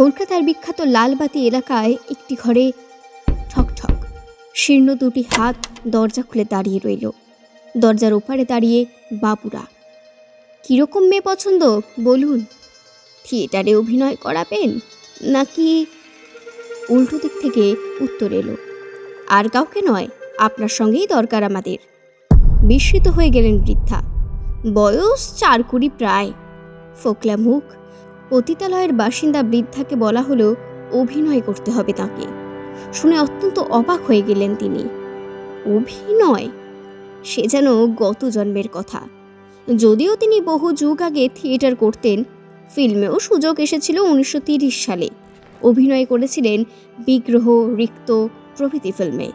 কলকাতার বিখ্যাত লালবাতি এলাকায় একটি ঘরে ঠক ঠক শীর্ণ দুটি হাত দরজা খুলে দাঁড়িয়ে রইল। দরজার ওপারে দাঁড়িয়ে বাবুরা। কীরকম মেয়ে পছন্দ, বলুন? থিয়েটারে অভিনয় করাবেন, নাকি উল্টো দিক থেকে উত্তর এলো? আর কাউকে নয়, আপনার সঙ্গেই দরকার আমাদের। বিস্মিত হয়ে গেলেন বৃদ্ধা। বয়স চার কুড়ি প্রায়। ফোকলা মুখ পতিতালয়ের বাসিন্দা বৃদ্ধাকে বলা হলো, অভিনয় করতে হবে তাকে। শুনে অত্যন্ত অবাক হয়ে গেলেন তিনি। অভিনয়? সে যেন গত জন্মের কথা। যদিও তিনি বহু যুগ আগে থিয়েটার করতেন, ফিল্মেও সুযোগ এসেছিল উনিশশো সালে। অভিনয় করেছিলেন বিগ্রহ, রিক্ত প্রভৃতি ফিল্মে।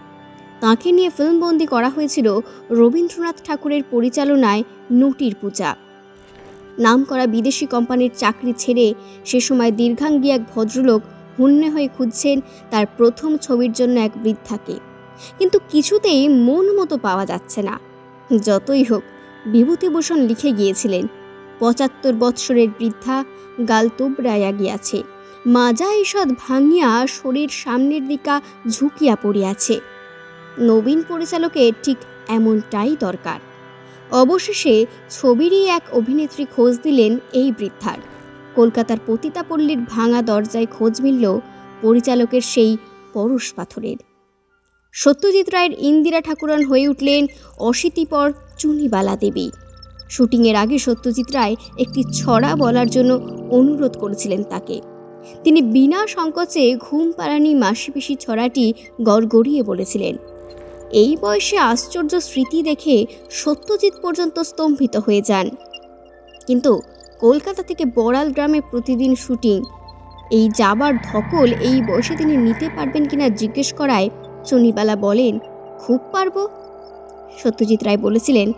তাঁকে নিয়ে ফিল্মবন্দি করা হয়েছিল রবীন্দ্রনাথ ঠাকুরের পরিচালনায় নটির পূজা। নামকরা বিদেশি কোম্পানির চাকরি ছেড়ে সে সময় দীর্ঘাঙ্গী এক ভদ্রলোক হন্যে হয়ে খুঁজছেন তার প্রথম ছবির জন্য এক বৃদ্ধাকে। কিন্তু কিছুতেই মন মতো পাওয়া যাচ্ছে না। যতই হোক, বিভূতিভূষণ লিখে গিয়েছিলেন, পঁচাত্তর বৎসরের বৃদ্ধা গাল তোবড়াইয়া গিয়াছে। মাজা ঈষৎ ভাঙিয়া শরীর সামনের দিকা ঝুঁকিয়া পড়িয়াছে। নবীন পরিচালকের ঠিক এমনটাই দরকার। অবশেষে ছবিরই এক অভিনেত্রী খোঁজ দিলেন এই বৃদ্ধার। কলকাতার পতিতাপল্লীর ভাঙা দরজায় খোঁজ মিলল পরিচালকের সেই পরশ পাথরের। সত্যজিৎ রায়ের ইন্দিরা ঠাকুরন হয়ে উঠলেন অশীতিপর চুনিবালা দেবী। শুটিংয়ের আগে সত্যজিৎ রায় একটি ছড়া বলার জন্য অনুরোধ করেছিলেন তাকে। তিনি বিনা সংকোচে ঘুম পাড়ানি মাসিপিসি ছড়াটি গড়গড়িয়ে বলেছিলেন। এই বয়সে আশ্চর্য স্মৃতি দেখে সত্যজিৎ পর্যন্ত স্তম্ভিত হয়ে যান। কিন্তু কলকাতা থেকে বড়াল গ্রামে প্রতিদিন শুটিং। এই যাবার ধকল এই বয়সে তিনি নিতে পারবেন কিনা জিজ্ঞেস করায় চনিবালা বলেন, খুব পারব। সত্যজিৎ রায় বলেছিলেন,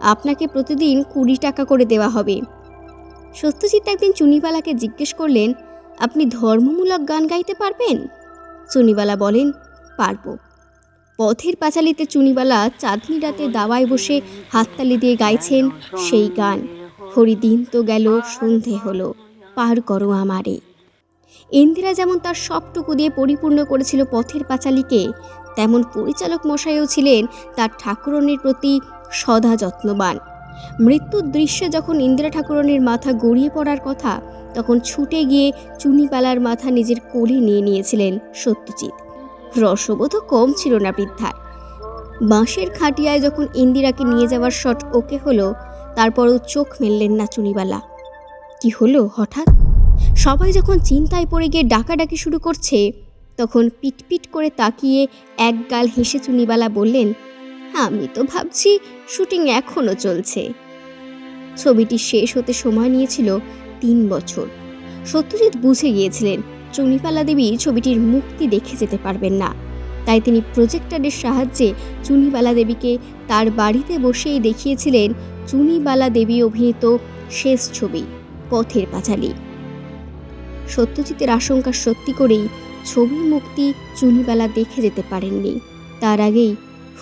আপনাকে প্রতিদিন কুড়ি টাকা করে দেওয়া হবে। সত্যজিৎ একদিন চুনিবালাকে জিজ্ঞেস করলেন, আপনি ধর্মমূলক গান গাইতে পারবেন? চুনিবালা বলেন, পারব। পথের পাঁচালিতে চুনিবালা চাঁদনি রাতে দাওয়ায় বসে হাততালি দিয়ে গাইছেন সেই গান। হরিদিন তো গেল, সন্ধে হলো, পার করো আমারে। ইন্দিরা যেমন তার সবটুকু দিয়ে পরিপূর্ণ করেছিল পথের পাঁচালীকে, তেমন পরিচালক মশাইও ছিলেন তার ঠাকুরনের প্রতি সদা যত্নবান। মৃত্যুর দৃশ্যে যখন ইন্দিরা ঠাকুরনের মাথা গড়িয়ে পড়ার কথা, তখন ছুটে গিয়ে চুনিপালার মাথা নিজের কোলে নিয়ে নিয়েছিলেন সত্যজিৎ। রসবোধও কম ছিল না বৃদ্ধার। বাঁশের খাটিয়ায় যখন ইন্দিরাকে নিয়ে যাওয়ার শট ওকে হলো, তারপরও চোখ মেললেন না চুনিবালা। কি হলো হঠাৎ? সবাই যখন চিন্তায় পড়ে গিয়ে ডাকাডাকি শুরু করছে, তখন পিটপিট করে তাকিয়ে এক গাল হেসে চুনিবালা বললেন, আমি তো ভাবছি শুটিং এখনও চলছে। ছবিটি শেষ হতে সময় নিয়েছিল তিন বছর। সত্যজিৎ বুঝে গিয়েছিলেন চুনিপালা দেবী ছবিটির মুক্তি দেখে যেতে পারবেন না। তাই তিনি প্রজেক্টরের সাহায্যে চুনিবালা দেবীকে তার বাড়িতে বসেই দেখিয়েছিলেন চুনিবালা দেবী অভিনীত শেষ ছবি, পথের পাঁচালী। সত্যজিতের আশঙ্কা সত্যি করেই ছবি মুক্তি চুনিবালা দেখে যেতে পারেননি। তার আগেই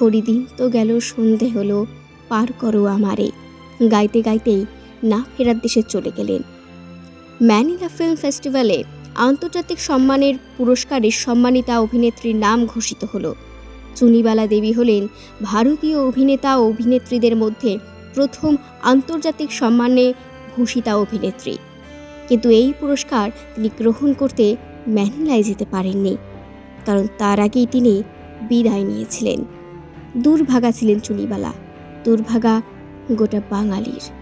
হরিদিন তো গেল, সন্ধে হলো, পার করো আমারে। গাইতে গাইতেই না ফেরার দেশে চলে গেলেন। ম্যানিলা ফিল্ম ফেস্টিভ্যালে আন্তর্জাতিক সম্মানের পুরস্কারে সম্মানিতা অভিনেত্রীর নাম ঘোষিত হলো। চুনিবালা দেবী হলেন ভারতীয় অভিনেতা ও অভিনেত্রীদের মধ্যে প্রথম আন্তর্জাতিক সম্মানে ভূষিতা অভিনেত্রী। কিন্তু এই পুরস্কার তিনি গ্রহণ করতে ম্যানিলায় যেতে পারেননি, কারণ তার আগেই তিনি বিদায় নিয়েছিলেন। দুর্ভাগা ছিলেন চুনিবালা। দুর্ভাগা গোটা বাঙালির।